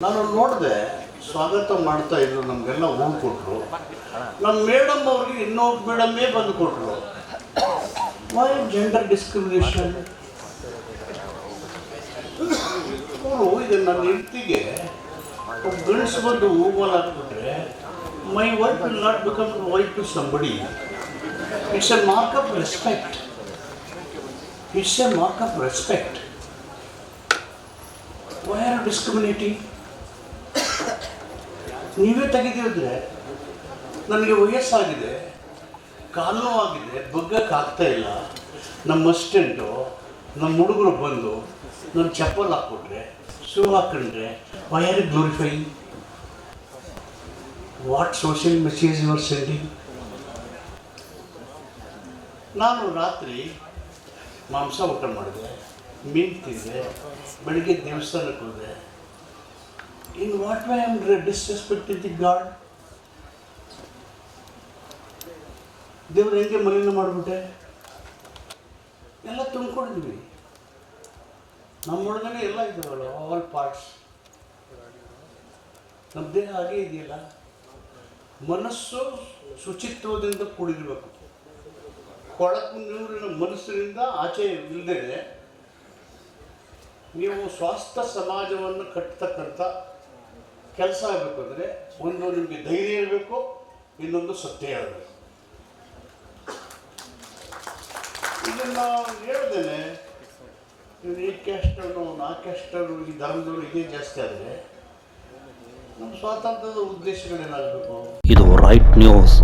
ನಾನು ನೋಡಿದೆ ಸ್ವಾಗತ ಮಾಡ್ತಾ ಇದ್ರು ನಮಗೆಲ್ಲ ಹೂ ಕೊಟ್ರು. ನಮ್ಮ ಮೇಡಮ್ ಅವ್ರಿಗೆ ಇನ್ನೊಬ್ಬ ಮೇಡಮ್ಮೇ ಬಂದು ಕೊಟ್ಟರು ವೈ ಜೆಂಡರ್ ಡಿಸ್ಕ್ರಿಮಿನೇಷನ್ ಅವರು ಈಗ ನನ್ನ ಹೆಂಡತಿಗೆ ಗಂಡ್ಸ್ ಬಂದು ಹೂವಲ್ಲಿ ಹಾಕ್ಬಿಟ್ರೆ my wife will not become wife to somebody it's a mark of respect it's a mark of respect why are discriminating ನೀವೇ ತೆಗೆದಿದ್ರೆ ನನಗೆ ವಯಸ್ಸಾಗಿದೆ ಕಾಲೋ ಆಗಿದೆ ಬಗ್ಗಕ್ಕಾಗ್ತಾ ಇಲ್ಲ. ನಮ್ಮ ಅಸ್ಟೆಂಟು, ನಮ್ಮ ಹುಡುಗರು ಬಂದು ನನ್ನ ಚಪ್ಪಲ್ ಹಾಕ್ಕೊಟ್ರೆ, ಶೂ ಹಾಕೊಂಡ್ರೆ why glorify what social message your sending ನಾನು ರಾತ್ರಿ ಮಾಂಸ ಊಟ ಮಾಡಿದೆ, ಮೀನು ತಿಂದೆ, ಬೆಳಿಗ್ಗೆ ದೇವಸ್ಥಾನಕ್ಕೆ ಹೋದೆ. In what way am disrespecting the God ದೇವ್ರು ಹೆಂಗೆ ಮಲಿನ ಮಾಡಿಬಿಟ್ಟೆ? ಎಲ್ಲ ತುಂಬಿಕೊಂಡಿದ್ವಿ. ನಮ್ಮೊಳಗನೆ ಎಲ್ಲ ಇದ್ದಾವಲ್ಲ ಆಲ್ ಪಾರ್ಟ್ಸ್ ನಮ್ಮ ದೇಹ ಹಾಗೆ ಇದೆಯಲ್ಲ? ಮನಸ್ಸು ಶುಚಿತ್ವದಿಂದ ಕೂಡಿರಬೇಕು. ಕೊಳಕು ನೀರಿನ ಮನಸ್ಸಿನಿಂದ ಆಚೆ ಇಲ್ಲದೆ ನೀವು ಸ್ವಾಸ್ಥ್ಯ ಸಮಾಜವನ್ನು ಕಟ್ಟತಕ್ಕಂಥ ಕೆಲಸ ಆಗಬೇಕು ಅಂದರೆ ಒಂದು ನಿಮಗೆ ಧೈರ್ಯ ಇರಬೇಕು, ಇನ್ನೊಂದು ಸತ್ಯ ಇರಬೇಕು. ಇದನ್ನು ಹೇಳ್ದೇನೆ, ಇವ್ರು ಈ ಕ್ಯಾಸ್ಟನ್ನು ನಾ ಕ್ಯಾಸ್ಟರು ಈ ಧರ್ಮದವರು ಇದೇ ಜಾಸ್ತಿ ಆದರೆ ನಮ್ಮ ಸ್ವಾತಂತ್ರ್ಯದ ಉದ್ದೇಶಗಳೇನಾಗಬೇಕು? ಇದು ರೈಟ್ ನ್ಯೂಸ್